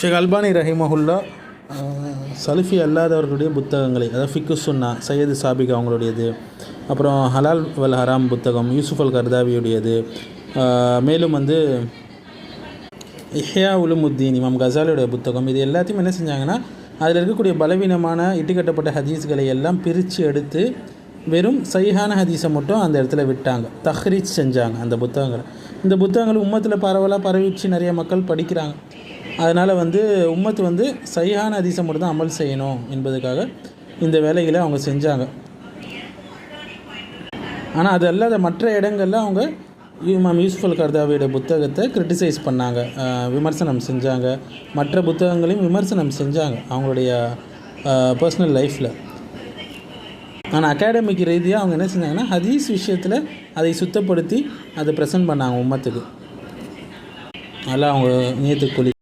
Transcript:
ஷேக் அல்பானி ரஹிமஹுல்லா சலுஃபி அல்லாதவர்களுடைய புத்தகங்களை அதாவது ஃபிக்கு சுன்னா சையது சாபிக் அவங்களுடையது அப்புறம் ஹலால் வல் ஹராம் புத்தகம் யூசுஃப் அல் கர்தாவியுடையது மேலும் வந்து இஹ்யா உலுமுத்தீன் இமாம் கசாலியுடைய புத்தகம் இது எல்லாத்தையும் என்ன செஞ்சாங்கன்னா அதில் இருக்கக்கூடிய பலவீனமான இட்டுக்கட்டப்பட்ட ஹதீஸ்களை எல்லாம் பிரித்து எடுத்து வெறும் சைஹான ஹதீஸை மட்டும் அந்த இடத்துல விட்டாங்க. தஹ்ரீச் செஞ்சாங்க அந்த புத்தகங்களை. இந்த புத்தகங்கள் உம்மத்தில் பரவலாக பரவிச்சு நிறைய மக்கள் படிக்கிறாங்க. அதனால் வந்து உம்மத்து வந்து சரியான அதிசம் மட்டும் தான் அமல் செய்யணும் என்பதுக்காக இந்த வேலைகளை அவங்க செஞ்சாங்க. ஆனால் அது அல்லாத மற்ற இடங்களில் அவங்க இமாம் யூஸ்ஃபுல் கர்தாவியோட புத்தகத்தை கிரிட்டிசைஸ் பண்ணாங்க. விமர்சனம் செஞ்சாங்க. மற்ற புத்தகங்களையும் விமர்சனம் செஞ்சாங்க அவங்களுடைய பர்சனல் லைஃப்பில் ஆனால் அகாடமிக் ரீதியாக அவங்க என்ன செஞ்சாங்கன்னா ஹதீஸ் விஷயத்தில் அதை சுத்தப்படுத்தி அதை ப்ரெசென்ட் பண்ணாங்க உம்மத்துக்கு. நல்லா அவங்க நேற்று கூலி